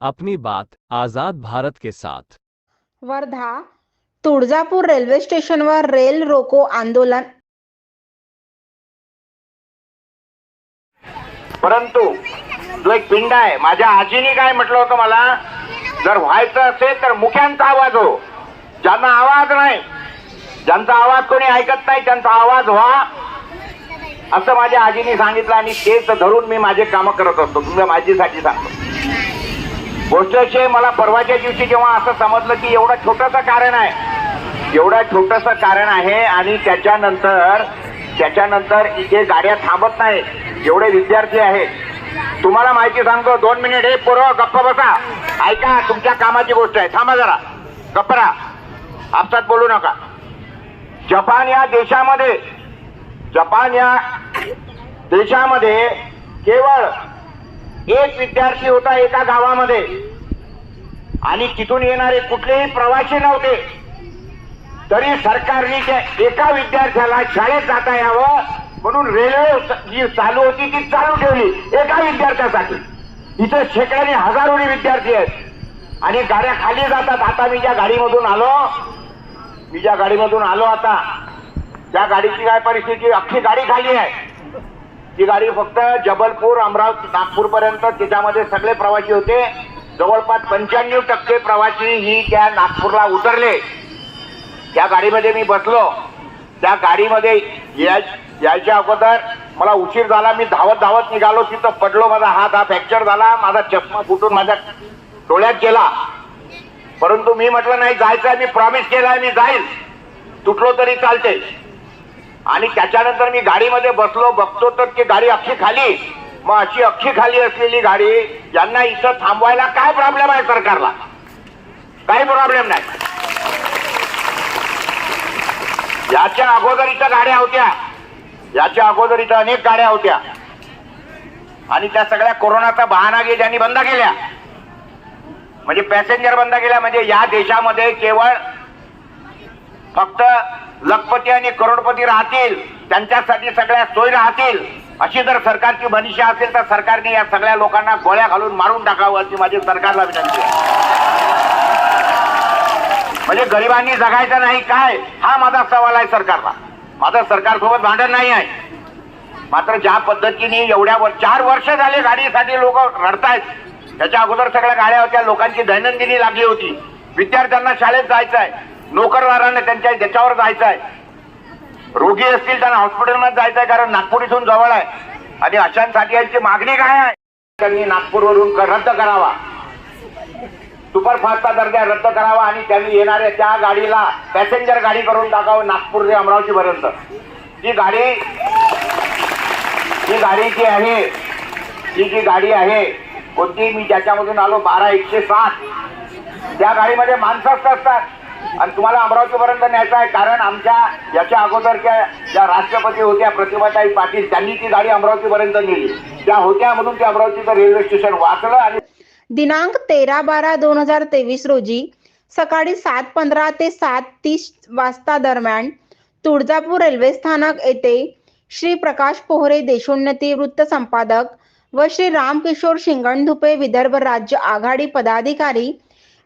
अपनी बात आजाद भारत के साथ। वर्धा तुळजापूर रेल्वे स्टेशनवर रेल रोको आंदोलन। परंतु जो एक पिंड आहे माझ्या आजीने काय म्हटलं होतं मला? जर व्हायचं असेल तर मुख्यांचा आवाज हो. ज्यांना आवाज नाही ज्यांचा आवाज कोणी ऐकत नाही त्यांचा आवाज व्हा. असं माझ्या आजीने सांगितलं आणि तेच धरून मी माझे कामं करत असतो. तुमच्या माझीसाठी सांगतो. गोष्ट अशी आहे, मला परवाच्या दिवशी जेव्हा असं समजलं की एवढं छोटंसं कारण आहे एवढं छोटंसं कारण आहे आणि त्याच्यानंतर त्याच्यानंतर इथे गाड्या थांबत नाही एवढे विद्यार्थी आहेत. तुम्हाला माहिती सांगतो दोन मिनिट हे पोरं गप्प बसा. ऐका तुमच्या कामाची गोष्ट आहे. थांबा जरा. गप्प राहा. आपसात बोलू नका. जपान या देशामध्ये जपान या देशामध्ये केवळ एक विद्यार्थी होता एका गावामध्ये. आणि तिथून येणारे कुठलेही प्रवासी नव्हते. तरी सरकारने त्या एका विद्यार्थ्याला शाळेत जाता यावं म्हणून रेल्वे जी चालू होती ती चालू ठेवली एका विद्यार्थ्यासाठी. इथं शेकड्याने हजारोनी विद्यार्थी आहेत. आणि गाड्या खाली जातात. आता मी ज्या गाडीमधून आलो मी ज्या गाडीमधून आलो आता त्या गाडीची काय परिस्थिती? अख्खी गाडी खाली आहे. ती गाडी फक्त जबलपूर अमरावती नागपूर पर्यंत त्याच्यामध्ये सगळे प्रवासी होते. जवळपास पंच्याण्णव टक्के प्रवासी ही त्या नागपूरला उतरले. त्या गाडीमध्ये मी बसलो. त्या गाडीमध्ये यायच्या अगोदर मला उशीर झाला. मी धावत धावत निघालो. तिथं पडलो. माझा हात हा फ्रॅक्चर झाला. माझा चष्मा फुटून माझ्या डोळ्यात गेला. परंतु मी म्हटलं नाही जायचंय. मी प्रॉमिस केलाय. मी जाईल. तुटलो तरी चालते. आणि त्याच्यानंतर मी गाडीमध्ये बसलो बघतो तर की गाडी अख्खी खाली. मग अशी अख्खी खाली असलेली गाडी यांना इथं थांबवायला काय प्रॉब्लेम आहे सरकारला? काही प्रॉब्लेम नाही. याच्या अगोदर इथं गाड्या होत्या. याच्या अगोदर इथं अनेक गाड्या होत्या. आणि त्या सगळ्या कोरोनाचा बहाणा घे ज्यांनी बंद केल्या. म्हणजे पॅसेंजर बंद केल्या. म्हणजे या देशामध्ये केवळ फक्त लखपती आणि करोडपती राहतील त्यांच्यासाठी सगळ्या सोयी राहतील. अशी जर सरकारची मनिषा असेल तर सरकारने या सगळ्या लोकांना गोळ्या घालून मारून टाकावं अशी माझी सरकारला विनंती आहे. म्हणजे गरिबांनी जगायचं नाही काय? हा माझा सवाल आहे सरकारला. माझं सरकारसोबत भांडण नाही आहे. मात्र ज्या पद्धतीने एवढ्या वर चार वर्ष झाले गाडीसाठी लोक रडतायत. त्याच्या अगोदर सगळ्या गाड्या होत्या लोकांची दैनंदिनी लागली होती. विद्यार्थ्यांना शाळेत जायचं आहे नोकरदारांना त्यांच्या ज्याच्यावर जायचं आहे रोगी असतील त्यांना हॉस्पिटलमध्ये जायचं आहे कारण नागपूर इथून जवळ आहे. आणि अशांसाठी यांची मागणी काय आहे? त्यांनी नागपूरवरून रद्द करावा. सुपरफास्टचा दर्जा रद्द करावा आणि त्यांनी येणाऱ्या त्या गाडीला पॅसेंजर गाडी करून टाकावं नागपूर ते अमरावतीपर्यंत. ती जी गाडी जी गाडी जी आहे ही जी गाडी आहे कोणती मी ज्याच्यामधून आलो बारा एकशे सात. त्या गाडीमध्ये माणसं असतात आणि तुम्हाला अमरावतीपर्यंत न्यायचं आहे कारण आमच्या याच्या अगोदरच्या ज्या राष्ट्रपती होत्या प्रतिभाताई पाटील त्यांनी ती गाडी अमरावतीपर्यंत नेली. त्या होत्या म्हणून ते अमरावतीचं रेल्वे स्टेशन वाचलं आणि दिनांक तेरा बारा दोन हजार तेवीस रोजी सकाळी सात पंधरा ते सात तीस वाजता दरम्यान तुळजापूर रेल्वे स्थानक येथे श्री प्रकाश पोहरे देशोन्नती वृत्त संपादक व श्री रामकिशोर शिंगणधुपे विदर्भ राज्य आघाडी पदाधिकारी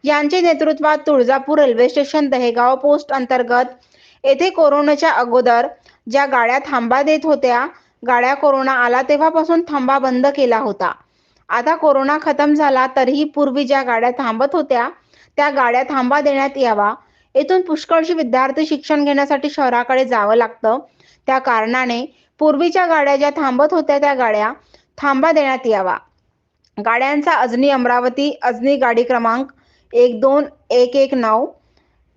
यांचे नेतृत्वात Tuljapur railway station Dahegaon post अंतर्गत येथे कोरोनाच्या अगोदर ज्या गाड्या थांबा देत होत्या गाड्या कोरोना आला तेव्हापासून थांबा बंद केला होता. आता कोरोना खतम झाला तरीही पूर्वी ज्या गाड्या थांबत होत्या त्या गाड्या थांबा देण्यात यावा. येथून पुष्कळशी विद्यार्थी शिक्षण घेण्यासाठी शहराकडे जावं लागतं. त्या कारणाने पूर्वीच्या गाड्या ज्या थांबत होत्या त्या गाड्या थांबा देण्यात यावा. गाड्यांचा अजनी अमरावती अजनी गाडी क्रमांक एक दोन एक एक नऊ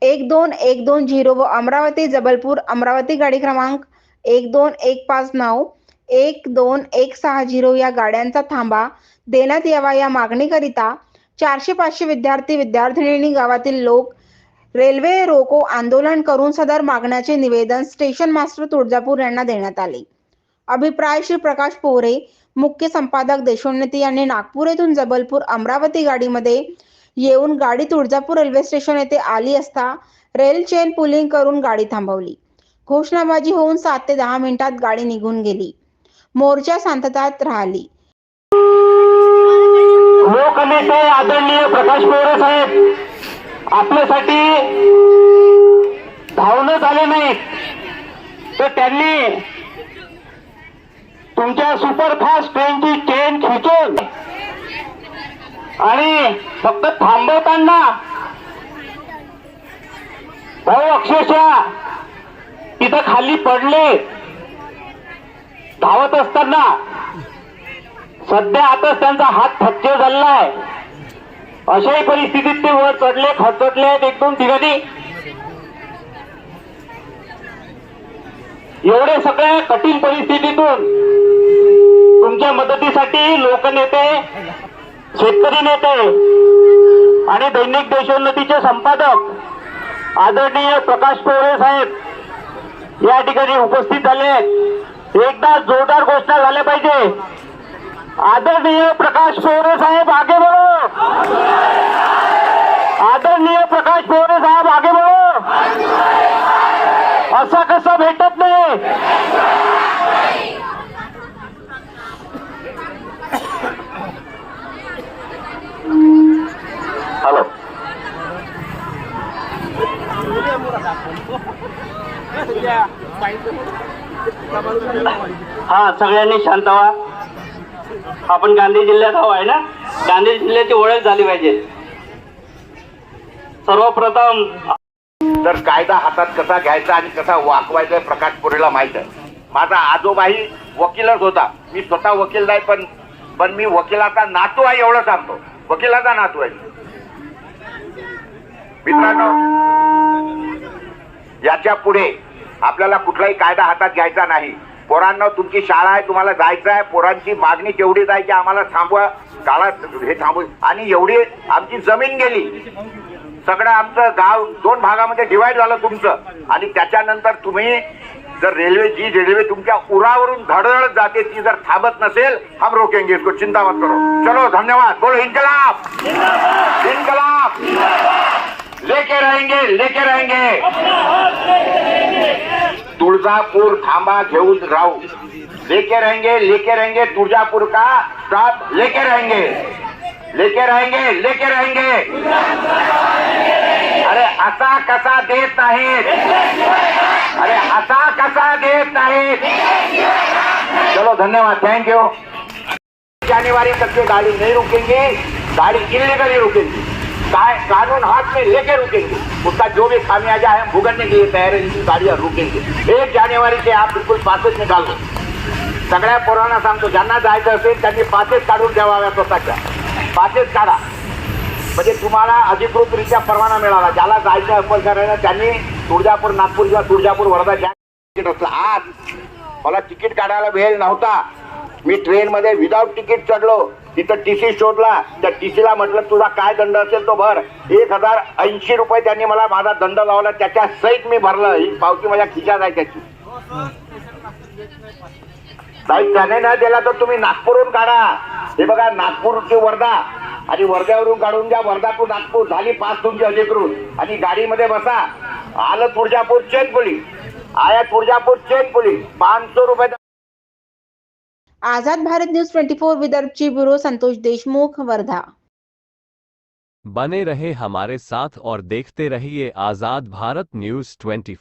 एक दोन एक दोन झिरो व अमरावती जबलपूर अमरावती गाडी क्रमांक एक दोन एक पाच नऊ एक दोन एक सहा झिरो या गाड्यांचा थांबा. देण्यात यावा या मागणीकरिता चारशे पाचशे विद्यार्थी विद्यार्थिनी गावातील लोक रेल्वे रोको आंदोलन करून सदर मागण्याचे निवेदन स्टेशन मास्टर तुळजापूर यांना देण्यात आले. अभिप्राय श्री प्रकाश पोहरे मुख्य संपादक देशोन्नती यांनी नागपूर येथून जबलपूर अमरावती गाडीमध्ये येऊन गाडी तुळजापूर रेल्वे स्टेशन येथे आली असता रेल चेन पुलिंग करून गाडी थांबवली. घोषणाबाजी होऊन सात ते दहा मिनिटात गाडी निघून गेली. मोर्चा शांततात राहिली. लोकनेते आदरणीय प्रकाश मोरे साहेब आपल्यासाठी धावणं आले नाहीत तर त्यांनी तुमच्या सुपरफास्ट ट्रेनची चेन खिचून आणि फक्त थांबवताना भाऊ अक्षरशः तिथं खाली पडले. धावत असताना सध्या आताच त्यांचा हात फ्रॅक्चर झालेला आहे अशाही परिस्थितीत ते वर चढले खचटले आहेत एक दोन ठिकाणी एवढे सगळ्या कठीण परिस्थितीतून तुमच्या मदतीसाठी लोकनेते शेतकरी नेते आणि दैनिक देशोन्नतीचे संपादक आदरणीय प्रकाश पोळे साहेब या ठिकाणी उपस्थित झाले. एकदा जोरदार घोषणा झाल्या पाहिजे. आदरणीय प्रकाश पोरे साहेब आगे बोलो आदरणीय प्रकाश पोरे साहेब आगे बोलो असा कसा भेटत नाही? हा सगळ्यांनी शांत व्हा. आपण गांधी जिल्ह्यात हवं आहे ना? गांधी जिल्ह्याची ओळख झाली पाहिजे. सर्वप्रथम तर कायदा हातात कसा घ्यायचा आणि कसा वाकवायचा प्रकाश पुरेला माहीत आहे. माझा आजोबाही वकीलच होता. मी स्वतः वकील नाही पण पण मी वकिलाचा नातू आहे एवढं सांगतो. वकिलाचा नातू आहे. मित्रांनो याच्यापुढे आपल्याला कुठलाही कायदा हातात घ्यायचा नाही. पोरांना तुमची शाळा आहे तुम्हाला जायचं आहे. पोरांची मागणी केवढी आहे की आम्हाला थांबवा काळात हे थांबू. आणि एवढी आमची जमीन गेली. सगळं आमचं गाव दोन भागामध्ये डिवाईड झालं तुमचं. आणि त्याच्यानंतर तुम्ही जर रेल्वे जी रेल्वे तुमच्या उरावरून धडधडत जाते ती जर थांबत नसेल हम रोकेंगे इसको. चिंता मत करो. चलो धन्यवाद. बोलो इनकलाब. इनकलाब. लेके रहेंगे लेके रहेंगे। तुळजापूर थांबा घेऊन राहू. लेके रहेंगे लेके रहेंगे तुळजापूर का स्टॉप लेके रहेंगे. लेके रहेंगे लेके रहेंगे. अरे असा कसा देत नाहीत. अरे असा कसा देत नाहीत. चलो धन्यवाद. थँक्यू जानेवारी तक के गाड़ी नहीं रुकेंगे. गाड़ी इलीगली रुकेंगी. काय कानून हाथ में लेके रुकेंगे। उसका जो भी खामियाजा है हम भुगतने के लिए तैयार है इनकी गाड़ियां रुकेंगे। एक जानेवारी से आप बिल्कुल पासेज निकाल दो। सगळ्या पोरांना सांगतो ज्यांना जायचं असेल त्यांनी पासेस काढून ठेवाव्या स्वतःच्या पासेस काढा। म्हणजे तुम्हाला अधिकृतरित्या परवाना मिळाला ज्याला जायचं असेल करायला त्यांनी तुळजापूर नागपूर किंवा तुळजापूर वर्धा ज्या तिकीट असलं आज मला तिकीट काढायला वेळ नव्हता मी ट्रेन मध्ये विदाऊट तिकीट चढलो. तिथं टीसी शोधला. त्या टीसीला म्हटलं तुझा काय दंड असेल तो भर. एक हजार ऐंशी रुपये त्यांनी मला माझा दंड लावला. त्याच्या सहित मी भरलं. ही पावती माझ्या खिशात आहे त्याची. नाही त्याने नाही दिला तर तुम्ही नागपूरहून काढा. हे बघा नागपूर ते वर्धा. आणि वर्ध्यावरून काढून द्या. वर्धा टू नागपूर. झाली पाच तुमची अधिकृत. आणि गाडीमध्ये बसा. आलं तुळजापूर चेन पोलीस आया तुळजापूर चेन पोलीस पाचशे रुपये Azad Bharat news twenty four विदर्भची bureau Santosh Deshmukh, Wardha. बने रहे हमारे साथ और देखते रहिए आज़ाद भारत न्यूज़ 24